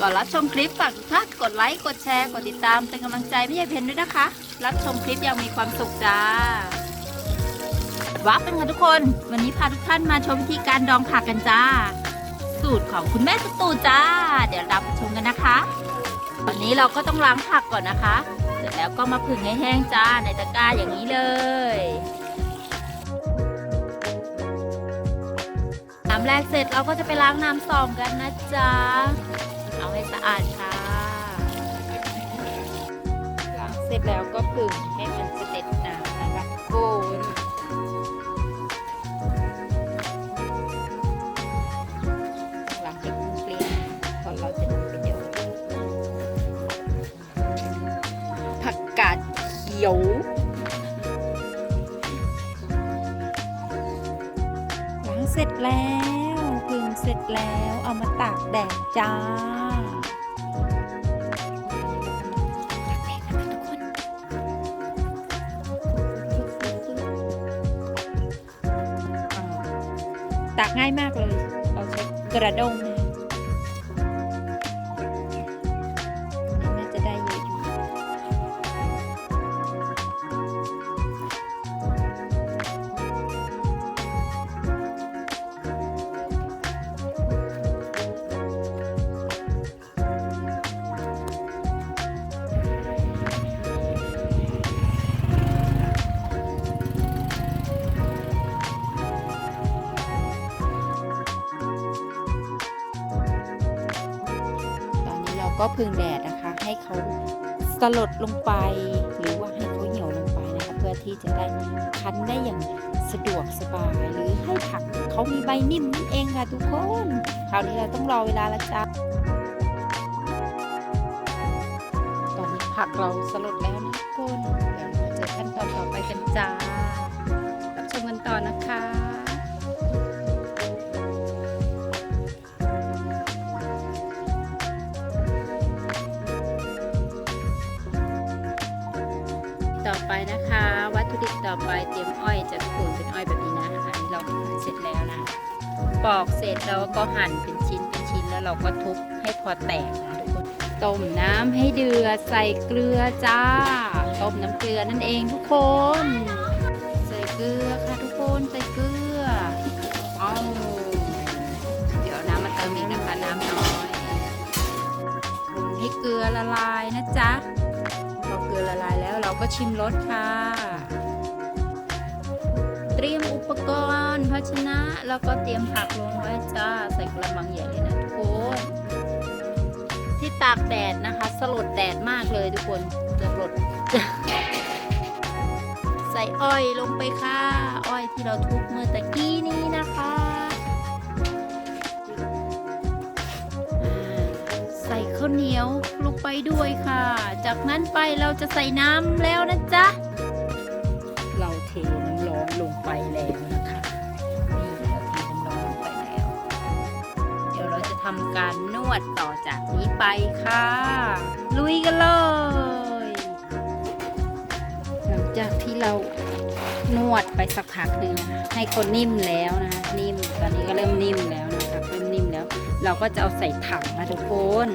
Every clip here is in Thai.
ก่อนรับชมคลิปฝากทุกท่านกดไลค์ กดแชร์ กดติดตามเป็นกำลังใจไม่ใช่เพนด้วยนะคะ รับชมคลิปอย่างมีความสุขจ้าวับกันค่ะทุกคน วันนี้พาทุกท่านมาชมวิธีการดองผักกันจ้า สูตรของคุณแม่สตูจ้า เดี๋ยวราไปชมกันนะคะวันนี้เราก็ต้องล้างผักก่อนนะคะ เสร็จแล้วก็มาผึ่งให้แห้งจ้าในตะกร้าอย่างนี้เลย น้ำแรกเสร็จเราก็จะไปล้างน้ำซองกันนะจ๊ะ เอาให้สะอาดค่ะล้างเสร็จแล้วก็ผึ่งให้มันเสด็จน้ำนะคะโกนล้างให้เกลี้ยงเพราะเราจะนำไปเยอะผักกาดเขียวล้างเสร็จแล้ว แล้ว เอามาตากแดดจ้าตากง่ายมากเลย เราใช้กระด้ง ก็พึ่งแดดนะคะ ให้เขาสลดลงไป หรือว่าให้เขาเหี่ยวลงไปนะคะเพื่อที่จะได้คั้นได้อย่างสะดวกสบาย หรือให้ผักเขามีใบนิ่มนั่นเองค่ะทุกคนคราวนี้เราต้องรอเวลาละจ้าตอนนี้ผักเราสลดแล้วนะทุกคนเดี๋ยวเรามาเจอขั้นตอนต่อไปกันจ้า ไปนะคะ วัตถุดิบต่อไปเตรียมอ้อยจะขูดเป็นอ้อยแบบนี้นะอันนี้เราเสร็จแล้วนะ ปอกเสร็จแล้วก็หั่นเป็นชิ้นเป็นชิ้นแล้วเราก็ทุบให้พอแตกนะทุกคนต้มน้ำให้เดือดใส่เกลือจ้า ต้มน้ำเกลือนั่นเองทุกคน ใส่เกลือค่ะทุกคนใส่เกลือเอาเดี๋ยวน้ำมาเติมอีกนะคะน้ำน้อยให้เกลือละลายนะจ๊ะพอเกลือละลาย เราก็ชิมรสค่ะ เตรียมอุปกรณ์ภาชนะ แล้วก็เตรียมผักลงไว้จ้าใส่กระมังใหญ่เลยนะทุกคนที่ตากแดดนะคะ สลดแดดมากเลยทุกคนจะลดใส่อ้อยลงไปค่ะ อ้อยที่เราทุบเมื่อตะกี้นี้นะคะใส่ข้าวเหนียว ลงไปด้วยค่ะ จากนั้นไปเราจะใส่น้ำแล้วนะจ๊ะ เราเทน้ำร้อนลงไปแล้วนะคะนี่เราเทน้ำร้อนลงไปแล้ว เดี๋ยวเราจะทำการนวดต่อจากนี้ไปค่ะ ลุยกันเลย หลังจากที่เรานวดไปสักพักหนึ่งนะคะให้เขานิ่มแล้วนะคะนิ่มตอนนี้ก็เริ่มนิ่มแล้วนะคะเริ่มนิ่มแล้ว เราก็จะเอาใส่ถังนะทุกคน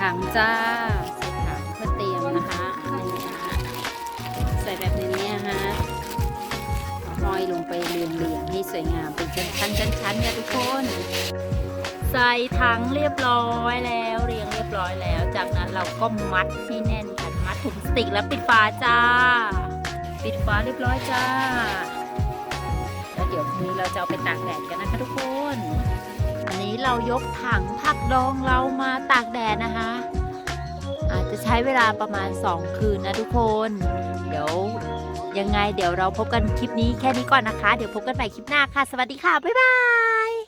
ถังจ้าใส่ถังเพื่อเตรียมนะคะนี่นะคะใส่แบบนี้นะฮะเอาห้อยลงไปเรียงเรียงๆให้สวยงามเป็นชั้นๆชั้นๆกันทุกคน ใส่ถังเรียบร้อยแล้วเรียงเรียบร้อยแล้ว จากนั้นเราก็มัดให้แน่นค่ะมัดถุงสติกแล้วปิดฝาจ้า ปิดฝาเรียบร้อยจ้าแล้วเดี๋ยวพรุ่งนี้เราจะเอาไปตาก เรายกถังผักดองเรามาตากแดดนะคะ อาจจะใช้เวลาประมาณ 2 คืนนะทุกคน เดี๋ยวยังไงเดี๋ยวเราพบกันคลิปนี้แค่นี้ก่อนนะคะ เดี๋ยวพบกันใหม่คลิปหน้าค่ะ สวัสดีค่ะ บ๊ายบาย